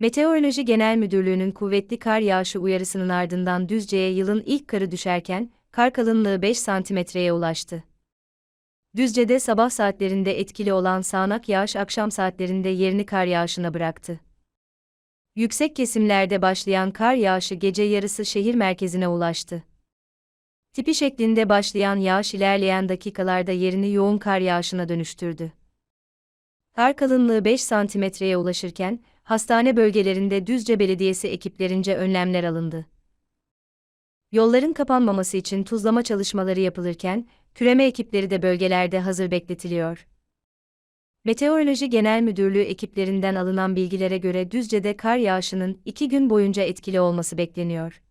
Meteoroloji Genel Müdürlüğü'nün kuvvetli kar yağışı uyarısının ardından Düzce'ye yılın ilk karı düşerken, kar kalınlığı 5 santimetreye ulaştı. Düzce'de sabah saatlerinde etkili olan sağanak yağış akşam saatlerinde yerini kar yağışına bıraktı. Yüksek kesimlerde başlayan kar yağışı gece yarısı şehir merkezine ulaştı. Tipi şeklinde başlayan yağış ilerleyen dakikalarda yerini yoğun kar yağışına dönüştürdü. Kar kalınlığı 5 santimetreye ulaşırken, hastane bölgelerinde Düzce Belediyesi ekiplerince önlemler alındı. Yolların kapanmaması için tuzlama çalışmaları yapılırken, küreme ekipleri de bölgelerde hazır bekletiliyor. Meteoroloji Genel Müdürlüğü ekiplerinden alınan bilgilere göre Düzce'de kar yağışının iki gün boyunca etkili olması bekleniyor.